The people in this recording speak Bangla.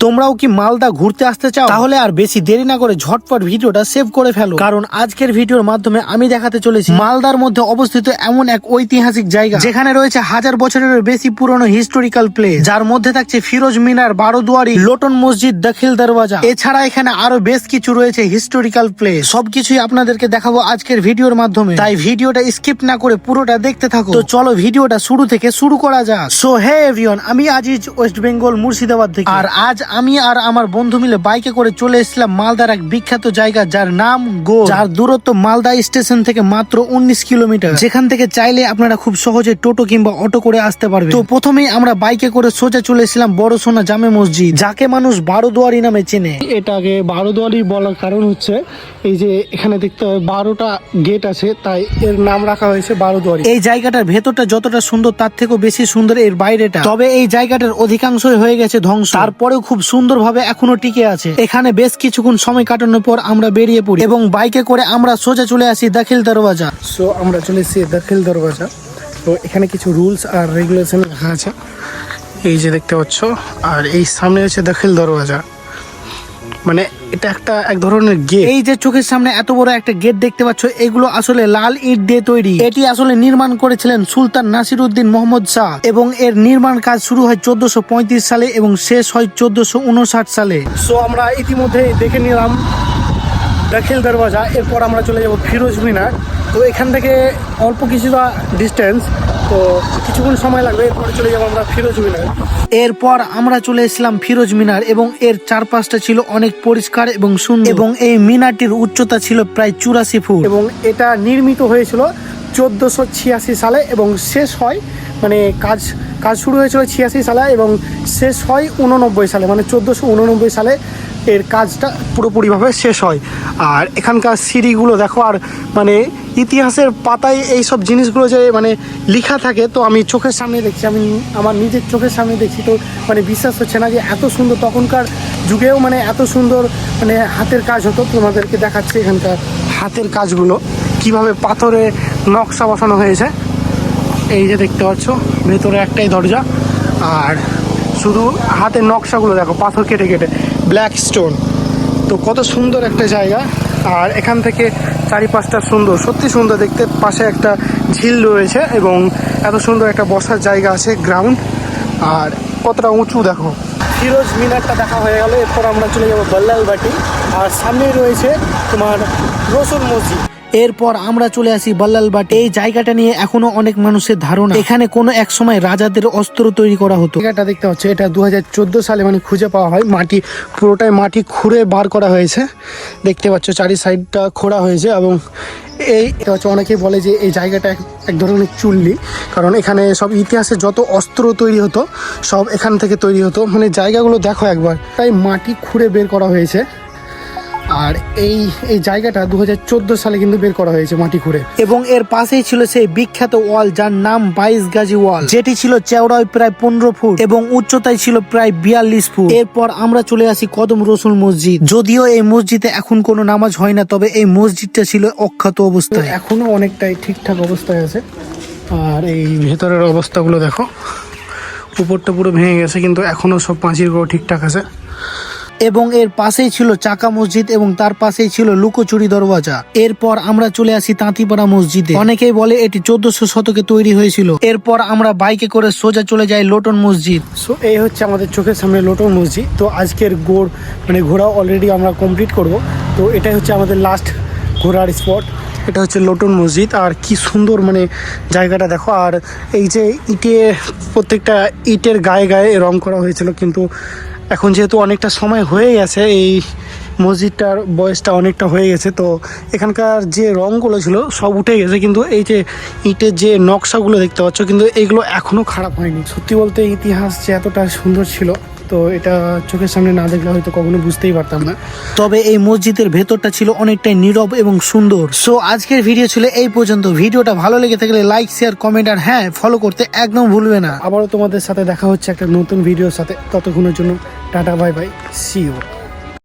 তোমরাও কি মালদা ঘুরতে আসতে চাও? তাহলে আর বেশি দেরি না করে ঝটপট ভিডিওটা সেভ করে ফেলো। কারণ আজকের ভিডিওর মাধ্যমে আমি দেখাতে চলেছি মালদার মধ্যে অবস্থিত এমন এক ঐতিহাসিক জায়গা। যেখানে রয়েছে হাজার বছরের বেশি পুরনো হিস্টোরিক্যাল প্লেস যার মধ্যে থাকছে ফিরোজ মিনার বারোদুয়ারি লোটন মসজিদ দখিল দরওয়াজা। এছাড়া এখানে আরও বেশ কিছু রয়েছে হিস্টোরিক্যাল প্লেস সবকিছুই আপনাদেরকে দেখাবো আজকের ভিডিওর মাধ্যমে। তাই ভিডিওটা স্কিপ না করে পুরোটা দেখতে থাকো। তো চলো ভিডিওটা শুরু থেকে শুরু করা যাক। সো হে এভরিওয়ান আমি আজিজ ওয়েস্ট বেঙ্গল মুর্শিদাবাদ থেকে। আর আজ আমি আর আমার বন্ধু মিলে বাইকে করে চলে এসেছিলাম মালদার এক বিখ্যাত জায়গা যার নাম গো যার দূরত্ব মালদা স্টেশন থেকে মাত্র উনিশ কিলোমিটার। যেখান থেকে চাইলে আপনারা খুব সহজে টোটো কিংবা অটো করে আসতে পারবেন। তো প্রথমেই আমরা বাইকে করে সোজা চলে এসেছিলাম বড় সোনা জামে মসজিদ যাকে মানুষ বারোদুয়ারি নামে চেনে। এটাকে বারোদুয়ারি বলার কারণ হচ্ছে এই যে এখানে দেখতে হবে বারোটা গেট আছে তাই এর নাম রাখা হয়েছে বারোদুয়ারি। এই জায়গাটার ভেতরটা যতটা সুন্দর তার থেকেও বেশি সুন্দর এর বাইরেটা। তবে এই জায়গাটার অধিকাংশই হয়ে গেছে ধ্বংস। তারপরেও খুব সুন্দরভাবে এখনও টিকে আছে। এখানে বেশ কিছুক্ষণ সময় কাটানোর পর আমরা বেরিয়ে পড়ি এবং বাইকে করে আমরা সোজা চলে আসি দাখিল দরওয়াজা। সো আমরা চলে এসেছি দাখিল দরওয়াজা। তো এখানে কিছু রুলস আর রেগুলেশন লেখা আছে। এই যে দেখতে পাচ্ছ, আর এই সামনে হচ্ছে দাখিল দরওয়াজা। মানে এটা একটা এক ধরনের গেট এই যে চোখের সামনে এত বড় একটা গেট দেখতে পাচ্ছ, এগুলো আসলে লাল ইট দিয়ে তৈরি। এটি আসলে নির্মাণ করেছিলেন সুলতান নাসির উদ্দিন মোহাম্মদ শাহ এবং এর নির্মাণ কাজ শুরু হয় চোদ্দশো সালে এবং শেষ হয় চোদ্দশো সালে। সো আমরা ইতিমধ্যে দেখে নিলাম দাখিল দরওয়াজা। এরপর আমরা চলে যাব ফিরোজ মিনার। তো এখান থেকে অল্প কিছুটা ডিস্টেন্স তো কিছুক্ষণ সময় লাগবে এরপরে চলে যাব আমরা ফিরোজ মিনার। এরপর আমরা চলে এসলাম ফিরোজ মিনার এবং এর চারপাশটা ছিল অনেক পরিষ্কার এবং সুন্দর। এবং এই মিনারটির উচ্চতা ছিল প্রায় চুরাশি ফুট। এবং এটা নির্মিত হয়েছিল চোদ্দোশো ছিয়াশি সালে এবং শেষ হয় মানে কাজ কাজ শুরু হয়েছিল ছিয়াশি সালে এবং শেষ হয় উননব্বই সালে মানে চোদ্দোশো উননব্বই সালে এর কাজটা পুরোপুরিভাবে শেষ হয়। আর এখানকার সিঁড়িগুলো দেখো, আর মানে ইতিহাসের পাতায় এই সব জিনিসগুলো যে মানে লেখা থাকে, তো আমি চোখের সামনে দেখছি, আমি আমার নিজের চোখের সামনে দেখছি, তো মানে বিশ্বাস হচ্ছে না যে এত সুন্দর, তখনকার যুগেও মানে এত সুন্দর মানে হাতের কাজ হতো। তোমাদেরকে দেখাচ্ছি এখানকার হাতের কাজগুলো, কীভাবে পাথরে নকশা বসানো হয়েছে। এই যে দেখতে পাচ্ছ, ভেতরে একটাই দরজা, আর শুধু হাতের নকশাগুলো দেখো, পাথর কেটে কেটে ব্ল্যাক স্টোন তো কত সুন্দর একটা জায়গা, আর এখান থেকে চারিপাশটা সুন্দর, সত্যি সুন্দর। দেখতে পাশে একটা ঝিল রয়েছে এবং এত সুন্দর একটা বসার জায়গা আছে গ্রাউন্ড আর কতটা উঁচু দেখো। ফিরোজ মিনারটা দেখা হয়ে গেল, এরপর আমরা চলে যাব বল্লাল বাটি। আর সামনেই রয়েছে তোমার রসুল মসজিদ। এরপর আমরা চলে আসি বল্লালবাটি। এই জায়গাটা নিয়ে এখনও অনেক মানুষের ধারণা। এখানে কোনো এক সময় রাজাদের অস্ত্র তৈরি করা হতো। জায়গাটা দেখতে হচ্ছে এটা দু হাজার চোদ্দ সালে মানে খুঁজে পাওয়া হয়। মাটি, পুরোটাই মাটি খুঁড়ে বার করা হয়েছে। দেখতে পাচ্ছ চারি সাইডটা খোঁড়া হয়েছে এবং এই হচ্ছে অনেকেই বলে যে এই জায়গাটা এক ধরনের চুল্লি। কারণ এখানে সব ইতিহাসে যত অস্ত্র তৈরি হতো, সব এখান থেকে তৈরি হতো। মানে জায়গাগুলো দেখো একবার। তাই মাটি খুঁড়ে বের করা হয়েছে। আর এই এই জায়গাটা দু হাজার চোদ্দ সালে কিন্তু বের করা হয়েছে মাটি খুঁড়ে এবং এর পাশেই ছিল সেই বিখ্যাত ওয়াল যার নাম বাইশ গাজি ওয়াল। যেটি ছিল চেওড়ায় প্রায় পনেরো ফুট এবং উচ্চতায় ছিল প্রায় বিয়াল্লিশ ফুট। এরপর আমরা চলে আসি কদম রসুল মসজিদ। যদিও এই মসজিদে এখন কোনো নামাজ হয় না, তবে এই মসজিদটা ছিল অক্ষত অবস্থায়। এখনও অনেকটাই ঠিকঠাক অবস্থায় আছে। আর এই ভেতরের অবস্থাগুলো দেখো, উপরটা পুরো ভেঙে গেছে, কিন্তু এখনও সব পাঁচিরগুলো ঠিকঠাক আছে। এবং এর পাশেই ছিল চাকা মসজিদ এবং তার পাশেই ছিল লুকোচুরি দরওয়াজা। এরপর আমরা চলে আসি তাঁতিপাড়া মসজিদে। অনেকেই বলে এটি চোদ্দশো শতকে তৈরি হয়েছিল। এরপর আমরা বাইকে করে সোজা চলে যাই লোটন মসজিদ। সো এই হচ্ছে আমাদের চোখের সামনে লোটন মসজিদ। তো আজকের গোড় মানে ঘোরা অলরেডি আমরা কমপ্লিট করব। তো এটাই হচ্ছে আমাদের লাস্ট ঘোরার স্পট এটা হচ্ছে লোটন মসজিদ। আর কি সুন্দর মানে জায়গাটা দেখো। আর এই যে ইটে, প্রত্যেকটা ইটের গায়ে গায়ে রং করা হয়েছিল। কিন্তু এখন যেহেতু অনেকটা সময় হয়ে গেছে এই মসজিদটার বয়সটা অনেকটা হয়ে গেছে, তো এখানকার যে রঙগুলো ছিল সব উঠে গেছে, কিন্তু এই যে ইটের যে নকশাগুলো দেখতে পাচ্ছ, কিন্তু এগুলো এখনও খারাপ হয়নি। সত্যি বলতে ইতিহাস যে এতটা সুন্দর ছিল তো এটা চোখের সামনে না দেখলে হয়তো কখনো বুঝতেই পারতাম না। তবে এই মসজিদের ভেতরটা ছিল অনেকটাই নীরব এবং সুন্দর। সো আজকের ভিডিও ছিল এই পর্যন্ত। ভিডিওটা ভালো লেগে থাকলে লাইক শেয়ার কমেন্ট আর হ্যাঁ ফলো করতে একদম ভুলবে না। আবারও তোমাদের সাথে দেখা হচ্ছে একটা নতুন ভিডিওর সাথে। ততক্ষণের জন্য tata bye bye see you